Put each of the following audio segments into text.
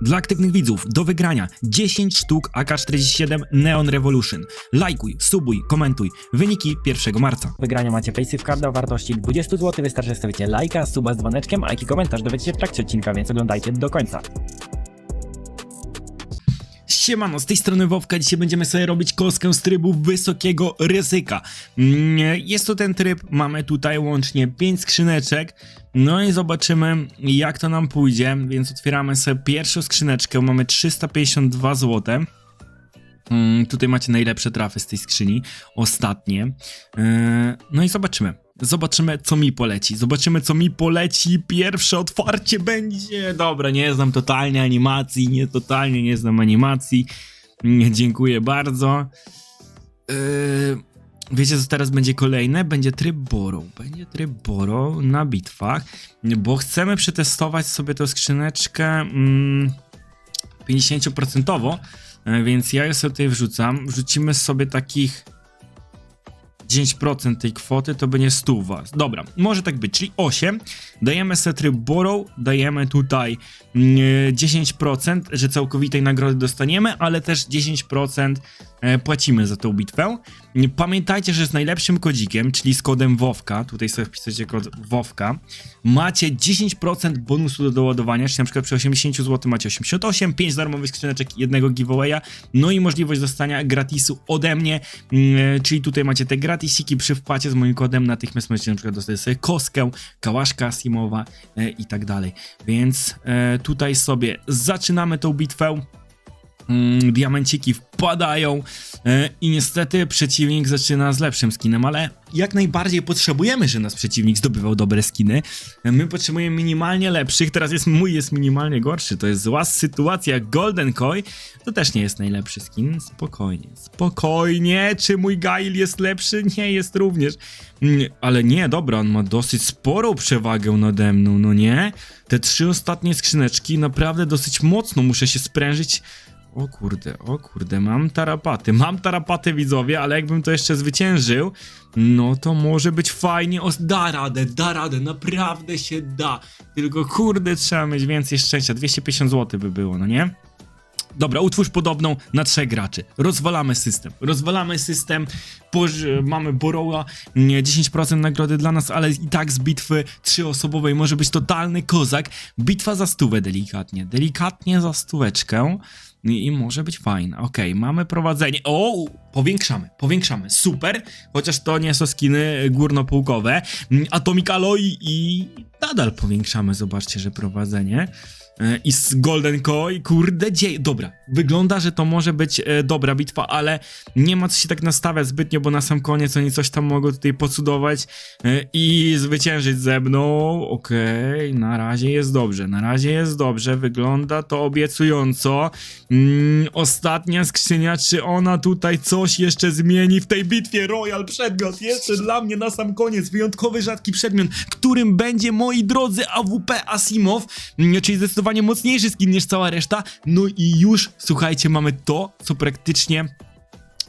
Dla aktywnych widzów do wygrania 10 sztuk AK-47 Neon Revolution. Lajkuj, subuj, komentuj. Wyniki 1 marca. wygrania macie Paysafe Carda o wartości 20 zł. Wystarczy, że stawicie lajka, suba z dzwoneczkiem, a jaki komentarz dowiecie się w trakcie odcinka, więc oglądajcie do końca. Siemano, z tej strony Wowka, dzisiaj będziemy sobie robić kostkę z trybu wysokiego ryzyka. Mm, Jest to ten tryb, mamy tutaj łącznie 5 skrzyneczek, no i zobaczymy jak to nam pójdzie, więc otwieramy sobie pierwszą skrzyneczkę, mamy 352 zł. Mm, tutaj macie najlepsze trafy z tej skrzyni, ostatnie. Yy, no i zobaczymy. Zobaczymy, co mi poleci. Zobaczymy, co mi poleci. Pierwsze otwarcie będzie. Dobra, nie znam totalnie animacji. Nie totalnie nie znam animacji. Dziękuję bardzo. Yy, wiecie, co teraz będzie kolejne? Będzie tryb Borrow. Będzie tryb Borrow na bitwach, bo chcemy przetestować sobie tę skrzyneczkę mm, 50%. E, Więc ja je sobie tutaj wrzucam. Wrzucimy sobie takich 10% tej kwoty, to będzie 100 was. Dobra, może tak być, czyli 8. Dajemy sobie tryb borrow, dajemy tutaj mm, 10%, że całkowitej nagrody dostaniemy, ale też 10% e, płacimy za tą bitwę. Pamiętajcie, że z najlepszym kodzikiem, czyli z kodem WOWKA, tutaj sobie wpiszecie kod WOWKA, macie 10% bonusu do doładowania, czyli na przykład przy 80 zł macie 88, 5 darmowych skrzyneczek, jednego giveawaya, no i możliwość dostania gratisu ode mnie, mm, czyli tutaj macie te gratisiki przy wpłacie z moim kodem, natychmiast możecie na przykład dostać sobie kostkę, kałaszka Asimowa e, i tak dalej. Więc e, tutaj sobie zaczynamy tą bitwę. Mm, diamenciki wpadają e, i niestety przeciwnik zaczyna z lepszym skinem, ale jak najbardziej potrzebujemy, że nas przeciwnik zdobywał dobre skiny. E, My potrzebujemy minimalnie lepszych, teraz jest mój jest minimalnie gorszy, to jest zła sytuacja. Golden Koi to też nie jest najlepszy skin, spokojnie, spokojnie, czy mój Gail jest lepszy? Nie jest również. Mm, Ale nie, dobra, on ma dosyć sporą przewagę nade mną, no nie? Te trzy ostatnie skrzyneczki naprawdę dosyć mocno muszę się sprężyć. O kurde, o kurde, mam tarapaty, mam tarapaty widzowie, ale jakbym to jeszcze zwyciężył, no to może być fajnie, o, da radę, da radę, naprawdę się da, tylko kurde, trzeba mieć więcej szczęścia, 250 zł by było, no nie? Dobra, utwórz podobną na trzech graczy. Rozwalamy system. Rozwalamy system. Mamy Boroła, nie, 10% nagrody dla nas, ale i tak z bitwy trzyosobowej może być totalny kozak. Bitwa za stówę delikatnie. Delikatnie za stóweczkę. I, może być fajna. Okej, mamy prowadzenie. O, powiększamy, powiększamy. Super. Chociaż to nie są skiny górnopułkowe. Mm, Atomic Alloy i nadal powiększamy. Zobaczcie, że prowadzenie. I z Golden Koi, kurde, dzieje. Dobra, wygląda, że to może być e, dobra bitwa, ale nie ma co się tak nastawiać zbytnio, bo na sam koniec oni coś tam mogą tutaj pocudować e, i zwyciężyć ze mną. Okej, na razie jest dobrze, na razie jest dobrze, wygląda to obiecująco. Mm, ostatnia skrzynia, czy ona tutaj coś jeszcze zmieni w tej bitwie? Royal przedmiot, jeszcze dla mnie na sam koniec, wyjątkowy, rzadki przedmiot, którym będzie, moi drodzy, AWP Asimow, mm, czyli zdecydowanie mocniejszy skin niż cała reszta. No i już, słuchajcie, mamy to, co praktycznie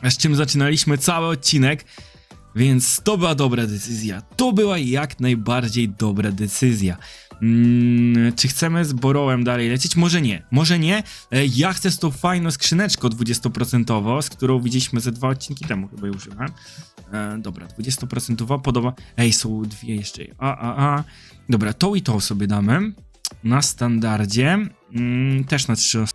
z czym zaczynaliśmy cały odcinek. Więc to była dobra decyzja. To była jak najbardziej dobra decyzja. Mm, czy chcemy z Borowem dalej lecieć? Może nie. Może nie. E, ja chcę z tą fajną skrzyneczką 20%, z którą widzieliśmy ze dwa odcinki temu chyba ją używałem. E, dobra, 20% podoba. Ej, są dwie jeszcze. A, a, a. Dobra, tą i tą sobie damy. Na standardzie. Mm, też na trzy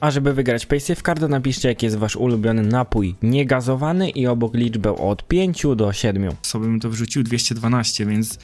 A żeby wygrać Paysafe Carda, napiszcie jaki jest wasz ulubiony napój niegazowany i obok liczbę od 5 do 7. sobie bym to wrzucił 212, więc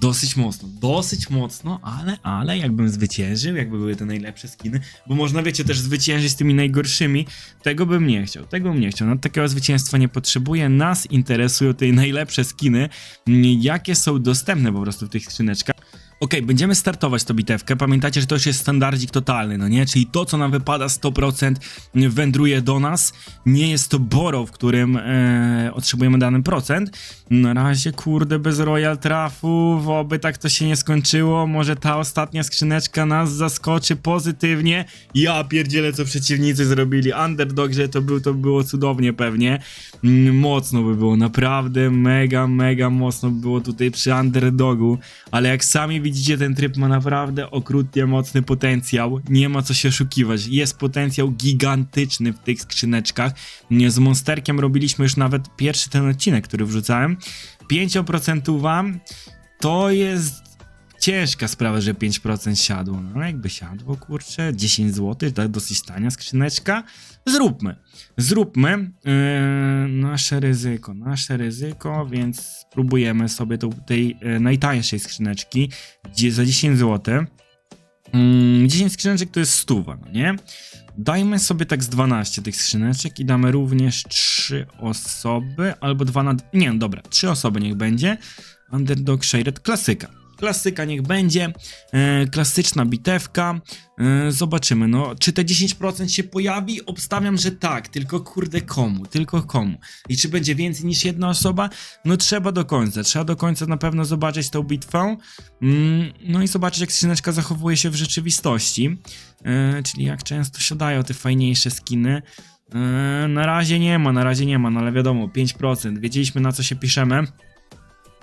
dosyć mocno, dosyć mocno, ale, ale jakbym zwyciężył, jakby były te najlepsze skiny, bo można, wiecie, też zwyciężyć z tymi najgorszymi, tego bym nie chciał, tego bym nie chciał, no takiego zwycięstwa nie potrzebuję, nas interesują te najlepsze skiny, mm, jakie są dostępne po prostu w tych skrzyneczkach. Okej, będziemy startować tą bitewkę. Pamiętajcie, że to już jest standardzik totalny, no nie? Czyli to, co nam wypada 100% wędruje do nas. Nie jest to boro, w którym e, otrzymujemy dany procent. Na razie, kurde, bez royal trafów, oby tak to się nie skończyło. Może ta ostatnia skrzyneczka nas zaskoczy pozytywnie. Ja pierdzielę, co przeciwnicy zrobili. Underdog, że to, był, to było cudownie pewnie. Mm, Mocno by było, naprawdę mega, mega mocno by było tutaj przy underdogu. Ale jak sami widzicie, ten tryb ma naprawdę okrutnie mocny potencjał. Nie ma co się oszukiwać. Jest potencjał gigantyczny w tych skrzyneczkach. Z Monsterkiem robiliśmy już nawet pierwszy ten odcinek, który wrzucałem. 5% wam to jest ciężka sprawa, że 5% siadło. No jakby siadło, kurczę, 10 zł, to dosyć tania skrzyneczka. Zróbmy. Zróbmy yy, nasze ryzyko, nasze ryzyko, więc spróbujemy sobie tą, tej yy, najtańszej skrzyneczki gdzie za 10 zł. Yy, 10 skrzyneczek to jest stuwa, no nie? Dajmy sobie tak z 12 tych skrzyneczek i damy również 3 osoby, albo 2 na... Nie, no dobra, 3 osoby niech będzie. Underdog Shaded, klasyka. Klasyka niech będzie, e, klasyczna bitewka. E, zobaczymy, no, czy te 10% się pojawi? Obstawiam, że tak, tylko kurde komu, tylko komu. I czy będzie więcej niż jedna osoba? No trzeba do końca, trzeba do końca na pewno zobaczyć tą bitwę. Mm, no i zobaczyć, jak skrzyneczka zachowuje się w rzeczywistości. E, czyli jak często siadają te fajniejsze skiny. Na razie nie ma, na razie nie ma, no ale wiadomo, 5%. Wiedzieliśmy na co się piszemy.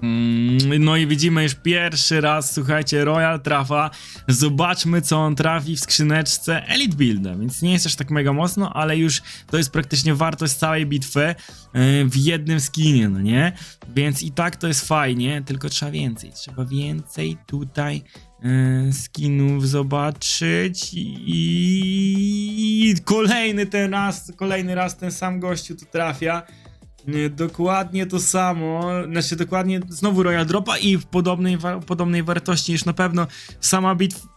Mm, No i widzimy już pierwszy raz, słuchajcie, Royal trafa. Zobaczmy, co on trafi w skrzyneczce Elite Builda, więc nie jest aż tak mega mocno, ale już to jest praktycznie wartość całej bitwy e, w jednym skinie, no nie? Więc i tak to jest fajnie, tylko trzeba więcej. Trzeba więcej tutaj e, skinów zobaczyć i kolejny ten raz, kolejny raz ten sam gościu tu trafia. Nie, Dokładnie to samo, znaczy dokładnie znowu Royal Dropa i w podobnej, wa- podobnej wartości już na pewno sama bitwa.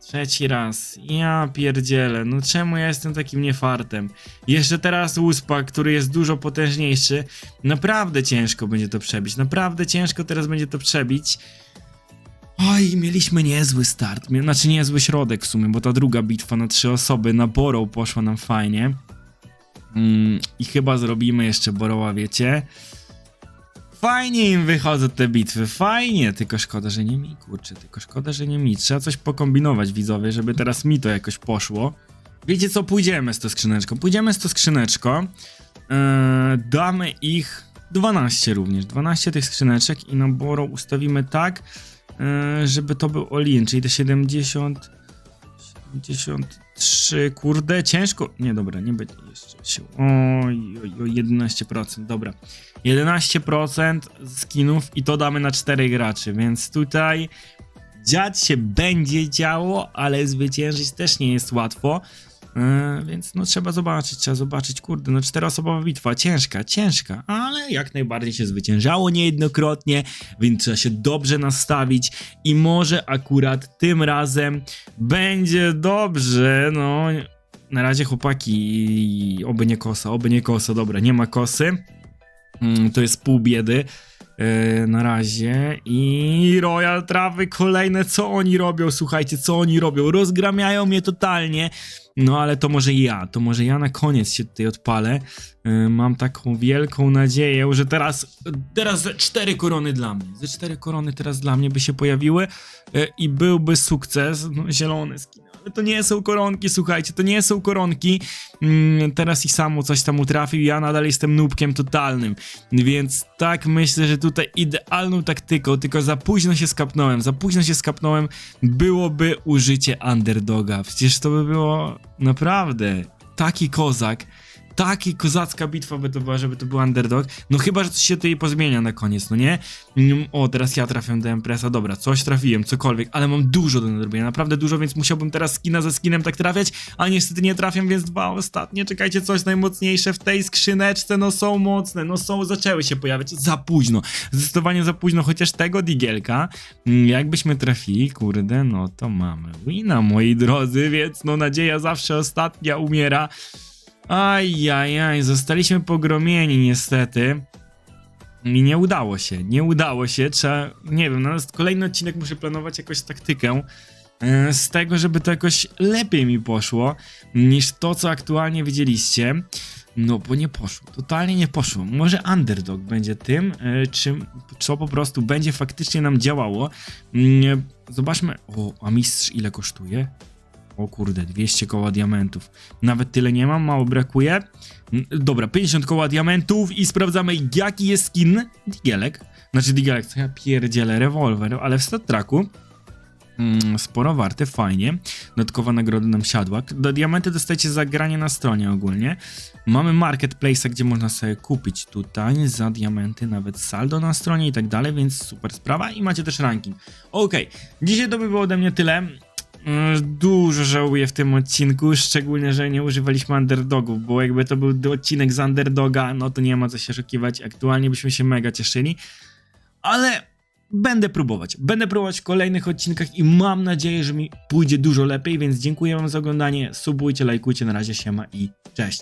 Trzeci raz, ja pierdzielę, no czemu ja jestem takim niefartem? Jeszcze teraz Uspa, który jest dużo potężniejszy, naprawdę ciężko będzie to przebić, naprawdę ciężko teraz będzie to przebić. Oj, mieliśmy niezły start, znaczy niezły środek w sumie, bo ta druga bitwa na trzy osoby na Borrow poszła nam fajnie. Mm, I chyba zrobimy jeszcze Boroła, wiecie. Fajnie im wychodzą te bitwy, fajnie, tylko szkoda, że nie mi, kurczę, tylko szkoda, że nie mi. Trzeba coś pokombinować, widzowie, żeby teraz mi to jakoś poszło. Wiecie co, pójdziemy z tą skrzyneczką, pójdziemy z tą skrzyneczką, Eee, damy ich 12 również, 12 tych skrzyneczek i na Boroł ustawimy tak, eee, żeby to był all-in, czyli te 70... 73, kurde, ciężko. Nie, dobra, nie będzie jeszcze się. Oj, oj, oj, 11%, dobra. 11% skinów i to damy na 4 graczy, więc tutaj dziać się będzie działo, ale zwyciężyć też nie jest łatwo. Yy, więc no trzeba zobaczyć, trzeba zobaczyć, kurde, no czteroosobowa bitwa, ciężka, ciężka, ale jak najbardziej się zwyciężało niejednokrotnie, więc trzeba się dobrze nastawić i może akurat tym razem będzie dobrze, no. Na razie chłopaki, oby nie kosa, oby nie kosa, dobra, nie ma kosy. Mm, To jest pół biedy. E, Na razie. I Royal Trawy kolejne, co oni robią, słuchajcie, co oni robią, rozgramiają mnie totalnie, no ale to może ja, to może ja na koniec się tutaj odpalę, E, mam taką wielką nadzieję, że teraz, teraz ze cztery korony dla mnie, ze cztery korony teraz dla mnie by się pojawiły e, i byłby sukces, no zielone skiny, ale to nie są koronki, słuchajcie, to nie są koronki, Mm, teraz i samo coś tam utrafił, ja nadal jestem nubkiem totalnym, więc tak myślę, że tutaj idealną taktyką, tylko za późno się skapnąłem, za późno się skapnąłem, byłoby użycie underdoga, przecież to by było naprawdę taki kozak, Taki kozacka bitwa by to była, żeby to był underdog. No chyba, że coś się tutaj pozmienia na koniec, no nie? Mm, O, teraz ja trafiam do Empresa. Dobra, coś trafiłem, cokolwiek, ale mam dużo do nadrobienia, naprawdę dużo, więc musiałbym teraz skina ze skinem tak trafiać, a niestety nie trafiam, więc dwa ostatnie. Czekajcie, coś najmocniejsze w tej skrzyneczce, no są mocne, no są, zaczęły się pojawiać za późno. Zdecydowanie za późno, chociaż tego digielka, mm, jakbyśmy trafili, kurde, no to mamy wina, moi drodzy, więc no nadzieja zawsze ostatnia umiera. Ajajaj, zostaliśmy pogromieni niestety. I nie udało się, nie udało się, trzeba, nie wiem, na kolejny odcinek muszę planować jakąś taktykę e, z tego, żeby to jakoś lepiej mi poszło niż to, co aktualnie widzieliście. No, bo nie poszło, totalnie nie poszło. Może underdog będzie tym, e, czym, co po prostu będzie faktycznie nam działało. Mm, Zobaczmy, o, a mistrz ile kosztuje? O kurde, 200 koła diamentów. Nawet tyle nie mam, mało brakuje. Mm, Dobra, 50 koła diamentów i sprawdzamy jaki jest skin Digielek. Znaczy Digalek, co ja pierdzielę, rewolwer, ale w stat tracku mm, sporo warte, fajnie. Dodatkowa nagroda nam siadła. Do diamenty dostajecie za granie na stronie ogólnie. Mamy marketplace, gdzie można sobie kupić tutaj za diamenty, nawet saldo na stronie i tak dalej, więc super sprawa. I macie też ranking. Okej, dzisiaj to by było ode mnie tyle. Dużo żałuję w tym odcinku, szczególnie, że nie używaliśmy underdogów, bo jakby to był odcinek z underdoga, no to nie ma co się oszukiwać. Aktualnie byśmy się mega cieszyli, ale będę próbować. Będę próbować w kolejnych odcinkach i mam nadzieję, że mi pójdzie dużo lepiej, więc dziękuję wam za oglądanie, subujcie, lajkujcie, na razie siema i cześć.